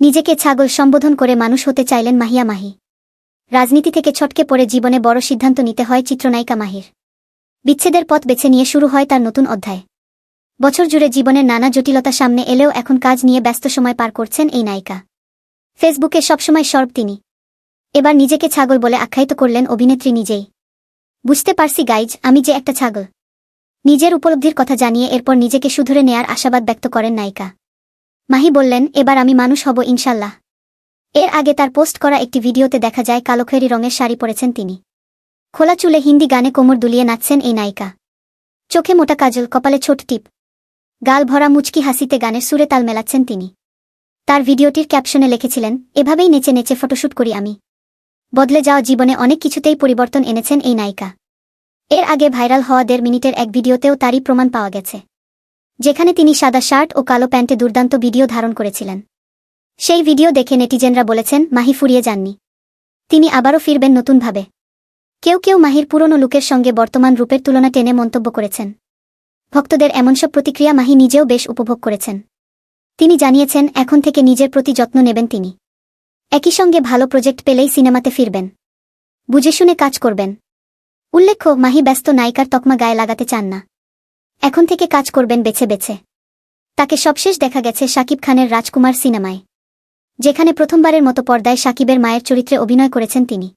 নিজেকে ছাগল সম্বোধন করে মানুষ হতে চাইলেন মাহিয়া মাহি। রাজনীতি থেকে ছটকে পড়ে জীবনে বড় সিদ্ধান্ত নিতে হয় চিত্রনায়িকা মাহির। বিচ্ছেদের পথ বেছে নিয়ে শুরু হয় তার নতুন অধ্যায়। বছর জুড়ে জীবনের নানা জটিলতা সামনে এলেও এখন কাজ নিয়ে ব্যস্ত সময় পার করছেন এই নায়িকা। ফেসবুকে সবসময় সর্ব তিনি। এবার নিজেকে ছাগল বলে আখ্যায়িত করলেন অভিনেত্রী নিজেই। বুঝতে পারছি গাইজ, আমি যে একটা ছাগল। নিজের উপলব্ধির কথা জানিয়ে এরপর নিজেকে শুধরে নেয়ার আশাবাদ ব্যক্ত করেন নায়িকা। মাহি বললেন, এবার আমি মানুষ হব ইনশাল্লাহ। এর আগে তার পোস্ট করা একটি ভিডিওতে দেখা যায় কালো খয়েরি রঙের শাড়ি পরেছেন তিনি। খোলা চুলে হিন্দি গানে কোমর দুলিয়ে নাচছেন এই নায়িকা। চোখে মোটা কাজল, কপালে ছোট টিপ। গাল ভরা মুচকি হাসিতে গানের সুরে তাল মেলাচ্ছেন তিনি। তার ভিডিওটির ক্যাপশনে লিখেছিলেন, এভাবেই নেচে নেচে ফটোশ্যুট করি আমি। বদলে যাওয়া জীবনে অনেক কিছুতেই পরিবর্তন এনেছেন এই নায়িকা। এর আগে ভাইরাল হওয়া দেড় মিনিটের এক ভিডিওতেও তারই প্রমাণ পাওয়া গেছে। যেখানে তিনি সাদা শার্ট ও কালো প্যান্টে দুর্দান্ত ভিডিও ধারণ করেছিলেন। সেই ভিডিও দেখে নেটিজেনরা বলেছেন, মাহি ফুরিয়ে যাননি। তিনি আবারও ফিরবেন নতুনভাবে। কেউ কেউ মাহির পুরনো লুকের সঙ্গে বর্তমান রূপের তুলনা টেনে মন্তব্য করেছেন। ভক্তদের এমন সব প্রতিক্রিয়া মাহি নিজেও বেশ উপভোগ করেছেন। তিনি জানিয়েছেন, এখন থেকে নিজের প্রতি যত্ন নেবেন তিনি। একই সঙ্গে ভালো প্রজেক্ট পেলেই সিনেমাতে ফিরবেন। বুঝে শুনে কাজ করবেন। উল্লেখ্য, মাহি ব্যস্ত নায়িকার তকমা গায়ে লাগাতে চান না। এখন থেকে কাজ করবেন বেছে বেছে। তাকে সবশেষ দেখা গেছে শাকিব খানের রাজকুমার সিনেমায়। যেখানে প্রথমবারের মতো পর্দায় সাকিবের মায়ের চরিত্রে অভিনয় করেছেন তিনি।